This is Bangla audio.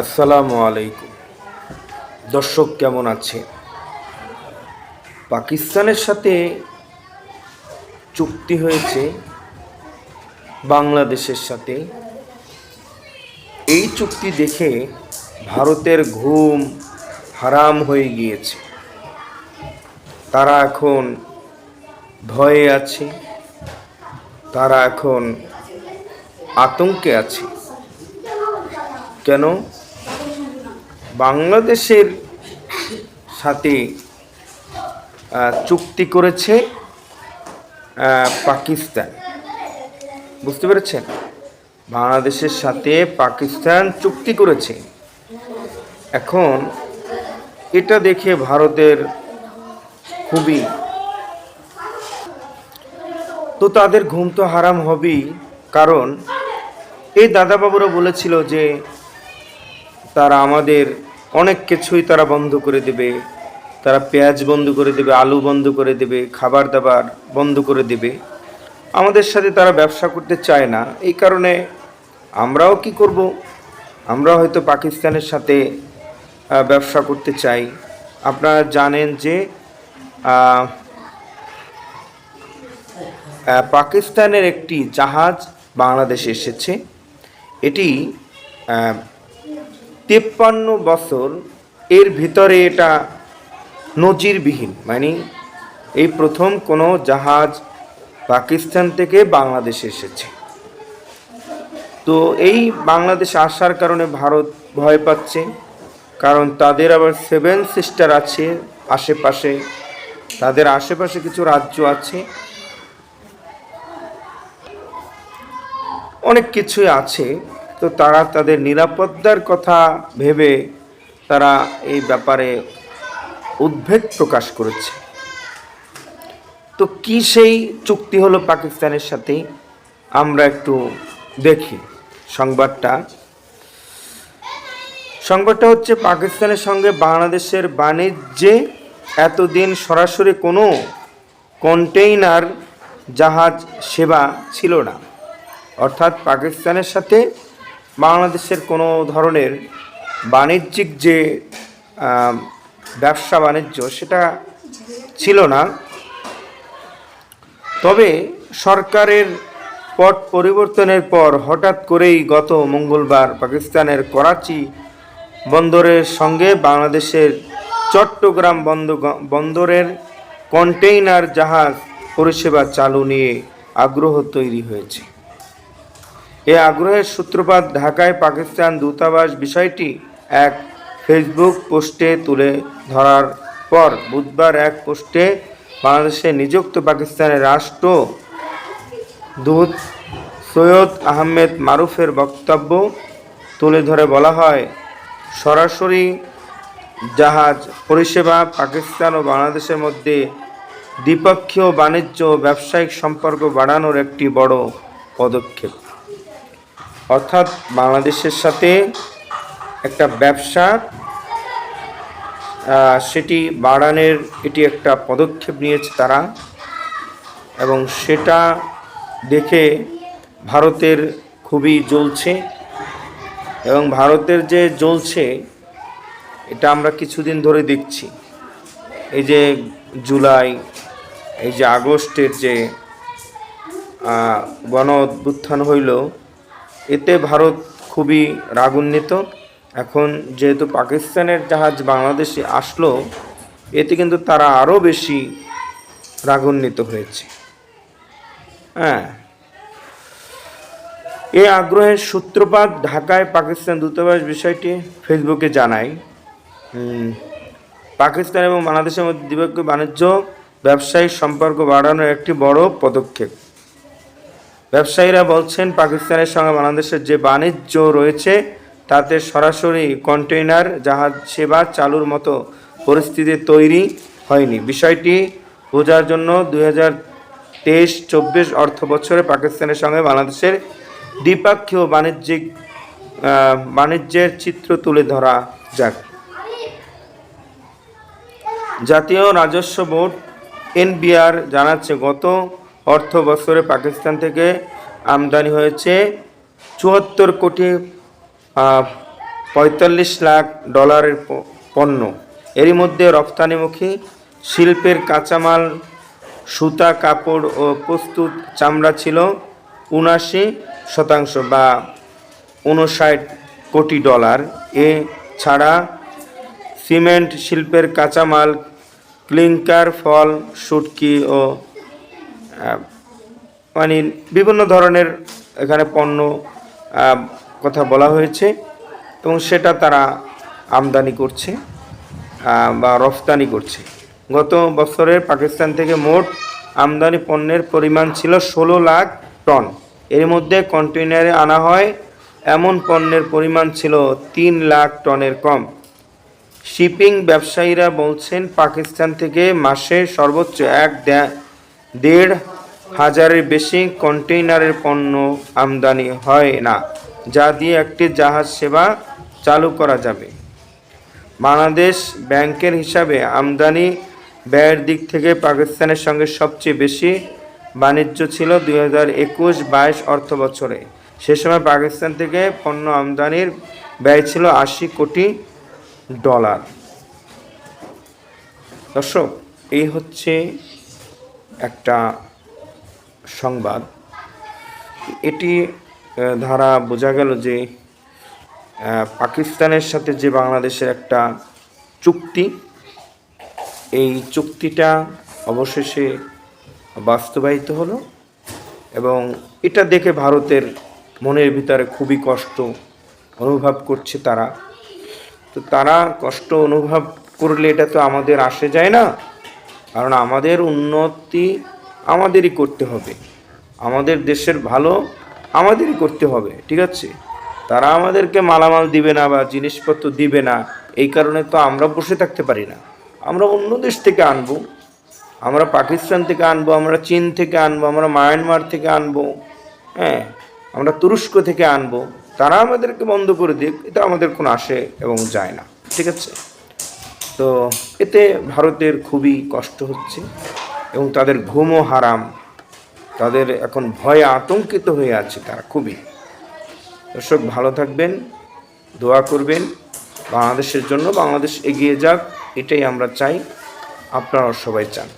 আসসালামু আলাইকুম। দর্শক কেমন আছে পাকিস্তানের সাথে চুক্তি হয়েছে বাংলাদেশের সাথে। এই চুক্তি দেখে ভারতের ঘুম হারাম হয়ে গিয়েছে। তারা এখন ভয়ে আছে। তারা এখন আতঙ্কে আছে। কেন? বাংলাদেশের সাথে চুক্তি করেছে পাকিস্তান। বুঝতে পেরেছেন? বাংলাদেশের সাথে পাকিস্তান চুক্তি করেছে। এখন এটা দেখে ভারতের খুবই তো তাদের ঘুম তো হারাম হবেই, কারণ এই দাদাবাবুরা বলেছিল যে তারা আমাদের অনেক কিছুই তারা বন্ধ করে দেবে। তারা পেঁয়াজ বন্ধ করে দেবে, আলু বন্ধ করে দেবে, খাবার দাবার বন্ধ করে দেবে। আমাদের সাথে তারা ব্যবসা করতে চায় না। এই কারণে আমরাও কি করব? আমরা হয়তো পাকিস্তানের সাথে ব্যবসা করতে চাই। আপনারা জানেন যে পাকিস্তানের একটি জাহাজ বাংলাদেশে এসেছে। এটি তেপ্পান্ন বছর এর ভিতরে এটা নজিরবিহীন মানে এই প্রথম কোনো জাহাজ পাকিস্তান থেকে বাংলাদেশে এসেছে। তো এই বাংলাদেশে আসার কারণে ভারত ভয় পাচ্ছে, কারণ তাদের আবার সেভেন সিস্টার আছে আশেপাশে, তাদের আশেপাশে কিছু রাজ্য আছে। অনেক কিছুই আছে তো তারা তাদের নিরাপত্তার কথা ভেবে তারা এই ব্যাপারে উদ্বেগ প্রকাশ করেছে। তো কি সেই চুক্তি হলো পাকিস্তানের সাথে? আমরা একটু দেখি সংবাদটা। সংবাদটা হচ্ছে পাকিস্তানের সঙ্গে বাংলাদেশের বাণিজ্যে এতদিন সরাসরি কোনো কন্টেইনার জাহাজ সেবা ছিল না। অর্থাৎ পাকিস্তানের সাথে বাংলাদেশের কোনো ধরনের বাণিজ্যিক যে ব্যবসা বাণিজ্য সেটা ছিল না। তবে সরকারের পট পরিবর্তনের পর হঠাৎ করেই গত মঙ্গলবার পাকিস্তানের করাচি বন্দরের সঙ্গে বাংলাদেশের চট্টগ্রাম বন্দ বন্দরের কন্টেইনার জাহাজ পরিষেবা চালু নিয়ে আগ্রহ তৈরি হয়েছে। এ আগ্রহের সূত্রপাত ঢাকায় পাকিস্তান দূতাবাস বিষয়টি এক ফেসবুক পোস্টে তুলে ধরার পর বুধবার এক পোস্টে বাংলাদেশে নিযুক্ত পাকিস্তানের রাষ্ট্র দূত সৈয়দ আহমেদ মারুফের বক্তব্য তুলে ধরে বলা হয়, সরাসরি জাহাজ পরিষেবা পাকিস্তান ও বাংলাদেশের মধ্যে দ্বিপক্ষীয় বাণিজ্য ব্যবসায়িক সম্পর্ক বাড়ানোর একটি বড় পদক্ষেপ। অর্থাৎ বাংলাদেশের সাথে একটা ব্যবসা সেটি বাড়ানোর এটি একটা পদক্ষেপ নিয়েছে তারা এবং সেটা দেখে ভারতের খুবই জ্বলছে এবং ভারতের যে জ্বলছে, এটা আমরা কিছুদিন ধরে দেখছি। এই যে জুলাই, এই যে আগস্টের যে গণ অভ্যুত্থান হইল এতে ভারত খুবই রাগান্বিত। এখন যেহেতু পাকিস্তানের জাহাজ বাংলাদেশে আসলো, এতে কিন্তু তারা আরও বেশি রাগান্বিত হয়েছে। হ্যাঁ। এই আগ্রহের সূত্রপাত ঢাকায় পাকিস্তান দূতাবাস বিষয়টি ফেসবুকে জানায়। পাকিস্তান এবং বাংলাদেশের মধ্যে দ্বিপক্ষীয় বাণিজ্য, ব্যবসায়িক সম্পর্ক বাড়ানোর একটি বড় পদক্ষেপ। ব্যবসায়ীরা বলছেন, পাকিস্তানের সঙ্গে বাংলাদেশের যে বাণিজ্য রয়েছে, তাতে সরাসরি কন্টেইনার, জাহাজ সেবা চালুর মতো পরিস্থিতি তৈরি হয়নি। বিষয়টি বোঝার জন্য দুই হাজার তেইশ চব্বিশ অর্থ বছরে পাকিস্তানের সঙ্গে বাংলাদেশের দ্বিপাক্ষীয় বাণিজ্যিক বাণিজ্যের চিত্র তুলে ধরা যাক। জাতীয় রাজস্ব বোর্ড এনবিআর জানাচ্ছে, গত অর্থ বছরে পাকিস্তান থেকে আমদানি হয়েছে চুয়াত্তর কোটি পঁয়তাল্লিশ লাখ ডলারের পণ্য। এরই মধ্যে রপ্তানিমুখী শিল্পের কাঁচামাল, সুতা, কাপড় ও প্রস্তুত চামড়া ছিল উনাশি শতাংশ বা উনষাট কোটি ডলার। এ ছাড়া সিমেন্ট শিল্পের কাঁচামাল, ক্লিংকার, ফল শুটকি ও মানে বিভিন্ন ধরনের এখানে পণ্য কথা বলা হয়েছে এবং সেটা তারা আমদানি করছে বা রফতানি করছে। গত বছরের পাকিস্তান থেকে মোট আমদানি পণ্যের পরিমাণ ছিল ষোলো লাখ টন। এর মধ্যে কন্টেইনারে আনা হয় এমন পণ্যের পরিমাণ ছিল তিন লাখ টনের কম। শিপিং ব্যবসায়ীরা বলছেন, পাকিস্তান থেকে মাসে সর্বোচ্চ এক দেড় হাজারের বেশি কন্টেইনারের পণ্য আমদানি হয় না, যা দিয়ে একটি জাহাজ সেবা চালু করা যাবে। বাংলাদেশ ব্যাংকের হিসাবে আমদানি ব্যয়ের দিক থেকে পাকিস্তানের সঙ্গে সবচেয়ে বেশি বাণিজ্য ছিল দুই হাজার একুশ বাইশ অর্থ বছরে। সে সময় পাকিস্তান থেকে পণ্য আমদানির ব্যয় ছিল আশি কোটি ডলার। দর্শক, এই হচ্ছে একটা সংবাদ। এটি ধারা বোঝা গেল যে পাকিস্তানের সাথে যে বাংলাদেশের একটা চুক্তি, এই চুক্তিটা অবশেষে বাস্তবায়িত হলো এবং এটা দেখে ভারতের মনের ভিতরে খুবই কষ্ট অনুভব করছে তারা। তো তারা কষ্ট অনুভব করলে এটা তো আমাদের আসে যায় না। কারণ আমাদের উন্নতি আমাদেরই করতে হবে। আমাদের দেশের ভালো আমাদেরই করতে হবে, ঠিক আছে? তারা আমাদেরকে মালামাল দিবে না বা জিনিসপত্র দিবে না, এই কারণে তো আমরা বসে থাকতে পারি না। আমরা অন্য দেশ থেকে আনব, আমরা পাকিস্তান থেকে আনব, আমরা চীন থেকে আনব, আমরা মায়ানমার থেকে আনব হ্যাঁ? আমরা তুরস্ক থেকে আনব, তারা আমাদেরকে বন্ধ করে দিক, এটা আমাদের কোনো আসে এবং যায় না, ঠিক আছে? তো এতে ভারতের খুবই কষ্ট হচ্ছে এবং তাদের ঘুমও হারাম। তাদের এখন ভয়ে আতঙ্কিত হয়ে আছে তারা খুবই। দর্শক, ভালো থাকবেন, দোয়া করবেন। বাংলাদেশের জন্য বাংলাদেশ এগিয়ে যাক, এটাই আমরা চাই। আপনারাও সবাই চান।